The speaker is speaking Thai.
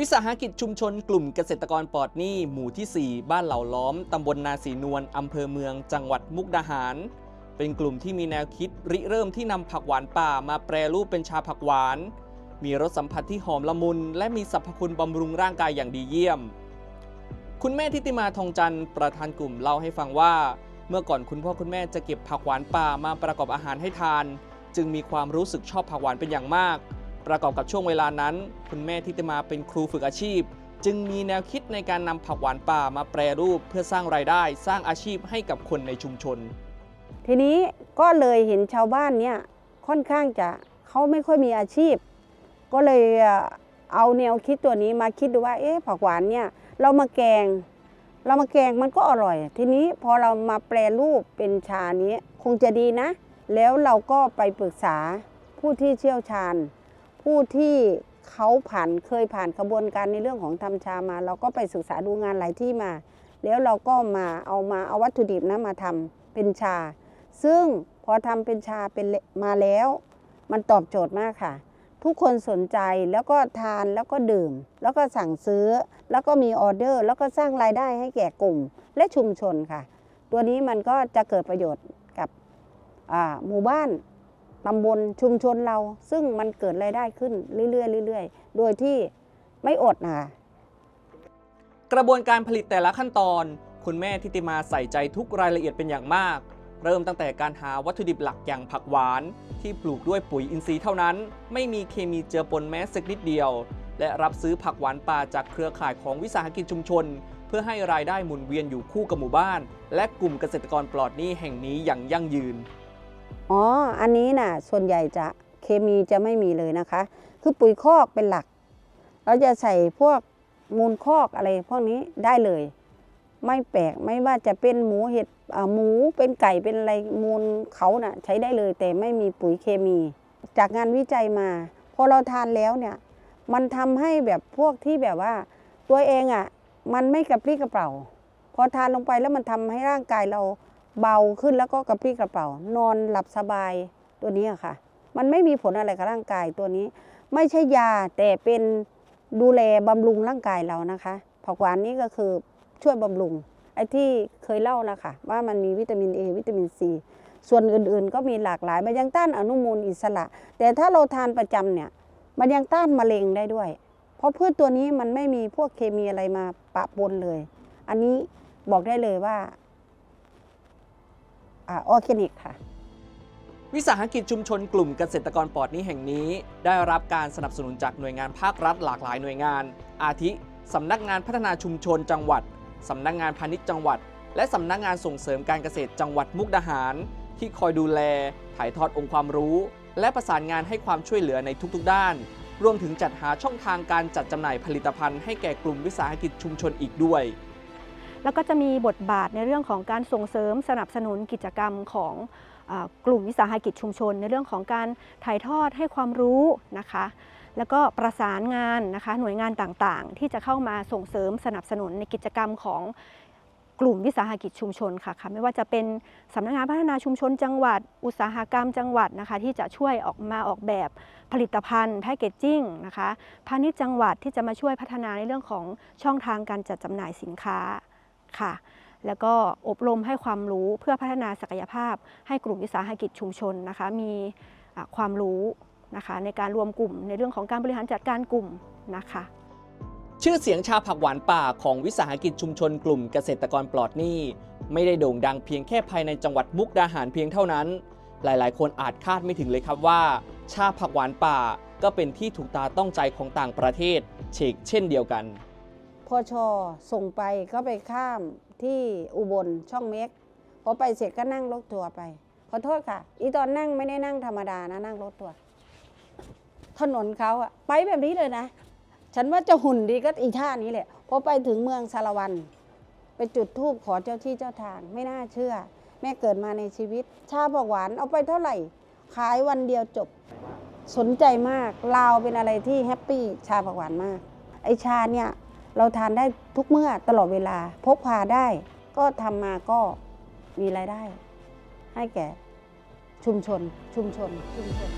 วิสาหกิจชุมชนกลุ่มเกษตรกรปลอดหนี้หมู่ที่ 4 บ้านเหล่าล้อม ตำบลนาสีนวล อำเภอเมือง จังหวัดมุกดาหาร เป็นกลุ่มที่มีแนวคิดริเริ่มที่นำผักหวานป่ามาแปรรูปเป็นชาผักหวาน มีรสสัมผัสที่หอมละมุน และมีสรรพคุณบำรุงร่างกายอย่างดีเยี่ยม คุณแม่ทิติมาทองจันทร์ประธานกลุ่มเล่าให้ฟังว่า เมื่อก่อนคุณพ่อคุณแม่จะเก็บผักหวานป่ามาประกอบอาหารให้ทาน จึงมีความรู้สึกชอบผักหวานเป็นอย่างมาก ประกอบกับช่วงเวลานั้น คุณแม่ทิติมาเป็นครูฝึกอาชีพ จึงมีแนวคิดในการนำผักหวานป่ามาแปรรูปเพื่อสร้างรายได้ สร้างอาชีพให้กับคนในชุมชน ทีนี้ก็เลยเห็นชาวบ้านเนี่ยค่อนข้างจะเขาไม่ค่อยมีอาชีพ ก็เลยเอ่อเอาแนวคิดตัวนี้มาคิดดูว่าเอ๊ะผักหวานเนี่ยเรามาแกง เรามาแกงมันก็อร่อย ทีนี้พอเรามาแปรรูปเป็นชานี้คงจะดีนะ แล้วเราก็ไปปรึกษาผู้ที่เชี่ยวชาญ ผู้ที่เขาผ่านเคยผ่านกระบวนการในเรื่องของทำชามา เราก็ไปศึกษาดูงานหลายที่มา แล้วเราก็มาเอามาเอาวัตถุดิบนะมาทำเป็นชา ซึ่งพอทำเป็นชาเป็นมาแล้ว มันตอบโจทย์มากค่ะ ทุกคนสนใจแล้วก็ทานแล้วก็ดื่ม แล้วก็สั่งซื้อ แล้วก็มีออเดอร์ แล้วก็สร้างรายได้ให้แก่กลุ่ม และชุมชนค่ะ ตัวนี้มันก็จะเกิดประโยชน์กับหมู่บ้าน ตำบลชุมชนเรา ซึ่งมันเกิดรายได้ขึ้นเรื่อยๆเรื่อยๆ โดยที่ไม่อดนะคะกระบวนการผลิตแต่ละขั้นตอน คุณแม่ทิติมาใส่ใจทุกรายละเอียดเป็นอย่างมาก เริ่มตั้งแต่การหาวัตถุดิบหลักอย่างผักหวาน ที่ปลูกด้วยปุ๋ยอินทรีย์เท่านั้น ไม่มีเคมีเจือปนแม้สักนิดเดียว และรับซื้อผักหวานป่าจากเครือข่ายของวิสาหกิจชุมชน เพื่อให้รายได้หมุนเวียนอยู่คู่กับหมู่บ้าน และกลุ่มเกษตรกรปลอดหนี้แห่งนี้อย่างยั่งยืน อ๋อ อันนี้น่ะ ส่วนใหญ่จะเคมีจะไม่มีเลยนะคะ คือปุ๋ยคอกเป็นหลัก เราจะใส่พวกมูลคอกอะไรพวกนี้ได้เลย ไม่แปลกไม่ว่าจะเป็นหมูเห็ดหมูเป็นไก่เป็นอะไรมูลเขาน่ะ ใช้ได้เลยแต่ไม่มีปุ๋ยเคมี จากงานวิจัยมาพอเราทานแล้วเนี่ย มันทำให้แบบพวกที่แบบว่า ตัวเองอะ มันไม่กระปรี้กระเป๋าพอทานลงไปแล้วมันทำให้ร่างกายเรา เบาขึ้นแล้วก็กระปรี้กระเป๋า นอนหลับสบายตัวนี้ค่ะ มันไม่มีผลอะไรกับร่างกายตัวนี้ ไม่ใช่ยาแต่เป็นดูแลบำรุงร่างกายเรานะคะผักหวานนี้ก็คือช่วยบำรุงไอ้ที่เคยเล่านะคะว่ามันมีวิตามิน A วิตามิน C ส่วนอื่นๆ ก็มีหลากหลาย มันยังต้านอนุมูลอิสระ แต่ถ้าเราทานประจำเนี่ย มันยังต้านมะเร็งได้ด้วย เพราะพืชตัวนี้มันไม่มีพวกเคมีอะไรมาปะปนเลย อันนี้บอกได้เลยว่า ออร์แกนิกค่ะ วิสาหกิจชุมชนกลุ่มเกษตรกรปลอดนี้แห่งนี้ ได้รับการสนับสนุนจากหน่วยงานภาครัฐหลากหลายหน่วยงาน อาทิสำนักงานพัฒนาชุมชนจังหวัดสำนักงานพาณิชย์จังหวัด และสำนักงานส่งเสริมการเกษตรจังหวัดมุกดาหาร ที่คอยดูแล ถ่ายทอดองค์ความรู้ และประสานงานให้ความช่วยเหลือในทุกๆด้าน รวมถึงจัดหาช่องทางการจัดจำหน่ายผลิตภัณฑ์ให้แก่กลุ่มวิสาหกิจชุมชนอีกด้วย แล้วก็จะมีบทบาทในเรื่องของการส่งเสริมสนับสนุนกิจกรรมของอกลุ่มวิสาหกิจชุมชน ในเรื่องของการถ่ายทอดให้ความรู้นะคะ แล้วก็ประสานงานนะคะหน่วยงานต่างๆ ที่จะเข้ามาส่งเสริมสนับสนุนในกิจกรรมของกลุ่มวิสาหกิจชุมชนค่ะค่ะไม่ว่าจะเป็นสำนักงานพัฒนาชุมชนจังหวัด อุตสาหกรรมจังหวัดนะคะที่จะช่วยออกมาออกแบบผลิตภัณฑ์แพคเกจจิ้งนะคะพาณิชย์จังหวัดที่จะมาช่วยพัฒนาในเรื่องของช่องทางการจัดจำหน่ายสินค้า ค่ะ แล้วก็อบรมให้ความรู้เพื่อพัฒนาศักยภาพ ให้กลุ่มวิสาหกิจชุมชนนะคะ มีความรู้นะคะในการรวมกลุ่มในเรื่องของการบริหารจัดการกลุ่มนะคะชื่อเสียงชาผักหวานป่าของวิสาหกิจชุมชนกลุ่มเกษตรกรปลอดหนี้ ไม่ได้โด่งดังเพียงแค่ภายในจังหวัดมุกดาหารเพียงเท่านั้น หลายๆ คนอาจคาดไม่ถึงเลยครับว่า ชาผักหวานป่าก็เป็นที่ถูกตาต้องใจของต่างประเทศเชกเช่นเดียวกัน พอชอส่งไปก็ไปข้ามที่อุบลช่องเม็กพอไปเสร็จก็นั่งรถทัวร์ไป ขอโทษค่ะ อีตอนนั่งไม่ได้นั่งธรรมดานะนั่งรถทัวร์ถนนเขาอะไปแบบนี้เลยนะ ฉันว่าจะหุ่นดีก็อีท่านี้แหละพอไปถึงเมืองสารวัน ไปจุดธูปขอเจ้าที่เจ้าทางไม่น่าเชื่อ แม่เกิดมาในชีวิต ชาผักหวานเอาไปเท่าไหร่ ขายวันเดียวจบ สนใจมากลาวเป็นอะไรที่แฮปปี้ชาผักหวานมาก ไอชาเนี่ย เราทานได้ทุกเมื่อตลอดเวลาพกพาได้ ก็ทำมาก็มีรายได้ ให้แก่ชุมชนชุมชนชุมชน